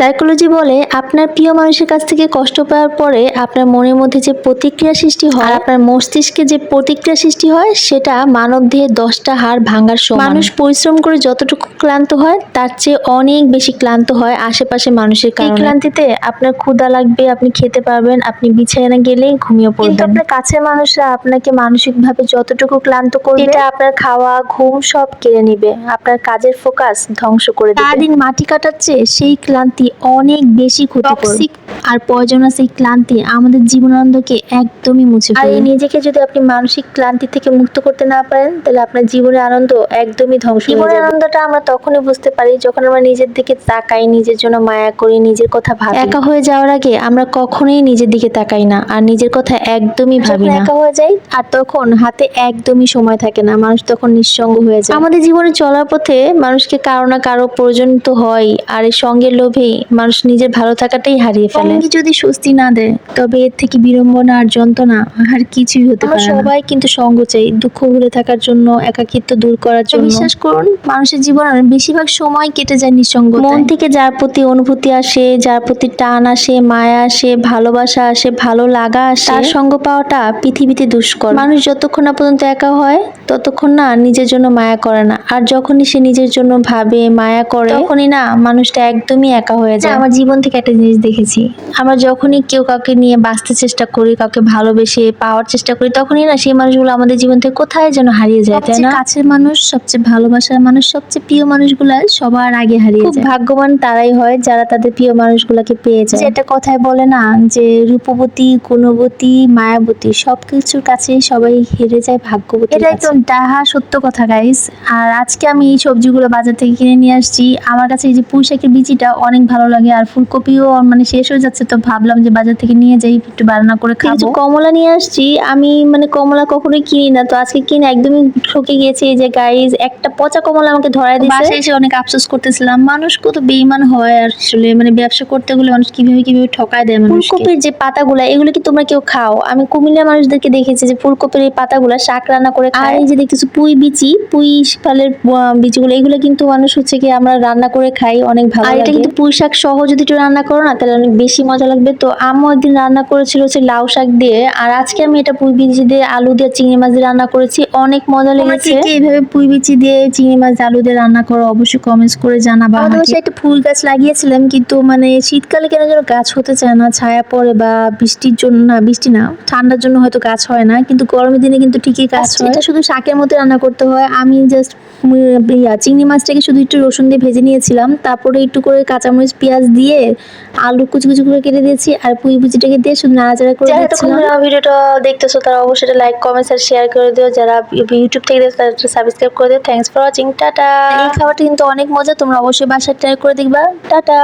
Psychology বলে আপনার প্রিয় মানুষের কাছ থেকে কষ্ট পাওয়ার পরে আপনার মনের মধ্যে যে প্রতিক্রিয়া সৃষ্টি হয় আর আপনার মস্তিষ্কে যে প্রতিক্রিয়া সৃষ্টি হয়, সেটা মানব দেহে দশটা হাড় ভাঙার সময় মানুষ পরিশ্রম করে যতটুকু ক্লান্ত হয়, তার চেয়ে অনেক বেশি ক্লান্ত হয় আশেপাশে মানুষের কারণে। ক্লান্তিতে আপনার ক্ষুধা লাগবে, আপনি খেতে পারবেন, আপনি বিছানা গেলেই ঘুমিয়ে পড়বেন। কিন্তু আপনার কাছের মানুষরা আপনাকে মানসিকভাবে যতটুকু ক্লান্ত করবে, এটা আপনার খাওয়া, ঘুম সব কেড়ে নিবে। আপনার কাজের ফোকাস ধ্বংস করে দেবে। সারাদিন মাটি কাটাচ্ছে সেই ক্লান্তি অনেক বেশি ক্ষতিকর। আর পয়জনাস এই ক্লান্তি আমাদের জীবনানন্দকে একদমই মুছে আর এই নিজেকে যদি আপনি মানসিক ক্লান্তি থেকে মুক্ত করতে না পারেন তাহলে আপনার জীবনের আনন্দ একদমই ধ্বংস জীবনের আনন্দটা আমরা তখনই বুঝতে পারি যখন আমরা নিজের দিকে তাকাই নিজের জন্য মায়া করি নিজের কথা ভাবি। একা হয়ে যাওয়ার আগে আমরা কখনোই নিজের দিকে তাকাই না আর নিজের কথা একদমই ভাবি না। একা হয়ে যাই আর তখন হাতে একদমই সময় থাকে না মানুষ তখন নিঃসঙ্গ হয়ে যায়। আমাদের জীবনে চলার পথে মানুষকে কারও না কারও প্রয়োজন তো হয় আর এই সঙ্গে লোভেই মানুষ নিজের ভালো থাকাটাই হারিয়ে ফেলে। যদি স্বস্তি না দেয় তবে এর থেকে বিড়ম্বনা আর যন্ত্রণা আর কিছুই হতে পারে সবাই কিন্তু সঙ্গ চাই দুঃখ ভুলে থাকার জন্য একাকিত্ব দূর করার জন্য। বিশ্বাস করুন মানুষের জীবনের বেশিরভাগ সময় কেটে যায় নিঃসঙ্গ মন থেকে যার প্রতি অনুভূতি আসে যার প্রতি টান আসে মায়া আসে ভালোবাসা আসে ভালো লাগা আসে তার সঙ্গ পাওয়াটা পৃথিবীতে দুষ্কর। মানুষ যতক্ষণ না পর্যন্ত একা হয় ততক্ষণ না নিজের জন্য মায়া করে না। আর যখনই সে নিজের জন্য ভাবে মায়া করে তখনই না মানুষটা একদমই একা হয়ে যায়। আমার জীবন থেকে একটা জিনিস দেখেছি। আমরা যখনই কেউ কাউকে নিয়ে বাঁচতে চেষ্টা করি কাউকে ভালোবেসে পাওয়ার চেষ্টা করি তখনই না সেই মানুষগুলো আমাদের জীবন থেকে কোথায় যেন হারিয়ে যায় তাই না? কাছের মানুষ সবচেয়ে ভালোবাসার মানুষ সবচেয়ে প্রিয় মানুষগুলা সবার আগে হারিয়ে যায়। ভাগ্যবান তারাই হয় যারা তাদের প্রিয় মানুষগুলোকে পেয়ে যায়। যেটা কথায় বলে না যে রূপবতী গুণবতী মায়াবতী সবকিছুর কাছে সবাই হেরে যায় ভাগ্যবতী এটা একদম ডাহা সত্য কথা গাইস আর আজকে আমি এই সবজিগুলো বাজার থেকে কিনে নিয়ে আসছি। আমার কাছে এই যে পুঁই শাকের বিচিটা অনেক ভালো লাগে আর ফুলকপিও মানে শেষ হয়ে যাচ্ছে তো ভাবলাম যে বাজার থেকে নিয়ে যাই একটু রান্না করে খাব। কমলা নিয়ে আসছি আমি মানে কমলা কখনোই কিনি না তো আজকে কিনে একদমই ঠকে গিয়েছি এই যে গাইস একটা পচা কমলা আমাকে ধরায় দিয়েছে। বাসায় এসে অনেক আফসোস করতেছিলাম মানুষ কত বেইমান হয় আসলে মানে ব্যবসা করতে গেলে মানুষ কীভাবে কীভাবে ঠকায় দেয় মানুষ ফুলকপির যে পাতাগুলা এগুলো কি তোমরা কেউ খাও? আমি কুমিল্লা মানুষদেরকে দেখেছি যে ফুলকপির এই পাতাগুলা শাক রান্না করে খায়। আর এই যে দেখতেছো পুঁই বিচি পুঁই ফলের বীজগুলো এগুলো কিন্তু মানুষ হচ্ছে কি আমরা রান্না করে খাই অনেক ভালো আর এটা কিন্তু পুঁই শাক সহ যদি একটু রান্না করো না তাহলে অনেক বেশি মজা লাগবে। তো আম্মু একদিন রান্না করেছিল হচ্ছে লাউ শাক দিয়ে আর আজকে আমি এটা পুঁই বিচি দিয়ে আলু দিয়ে চিংড়ি মাছ দিয়ে রান্না করেছি। অনেক মজা লেগেছে। এইভাবে পুঁই বিচি দিয়ে চিংড়ি মাছ আলু দিয়ে রান্না করো? অবশ্যই কমেন্টস করে জানাবা বাসায় একটা ফুল গাছ লাগিয়েছিলাম কিন্তু মানে শীতকালে কেন যেন গাছ হতে চায় না ছায়া পড়ে বা বৃষ্টির জন্য না বৃষ্টি না ঠান্ডার জন্য হয়তো গাছ হয় না কিন্তু গরমের দিনে কিন্তু ঠিকই গাছ হয়। এটা শুধু শাকের মতো রান্না করতে হয়। আমি জাস্ট চিংড়ি মাছটাকে শুধু একটু রসুন দিয়ে ভেজে নিয়েছিলাম তারপরে একটু করে কাঁচামরিচ পেঁয়াজ দিয়ে আলু কুচি কুচি করে কেটে দিয়েছি আর পুঁই ভুজিটাকে দিয়ে শুধু নাড়াচাড়া করে যারা ভিডিওটা দেখতেছো তারা অবশ্যই এটা লাইক কমেন্টস আর শেয়ার করে দিও। যারা ইউটিউব থেকে দেখছ তারা সাবস্ক্রাইব করে দিও। Thanks for watching tata. এই খাবারটা কিন্তু অনেক মজা তোমরা অবশ্যই বাসায় ট্রাই করে দেখবা। টাটা।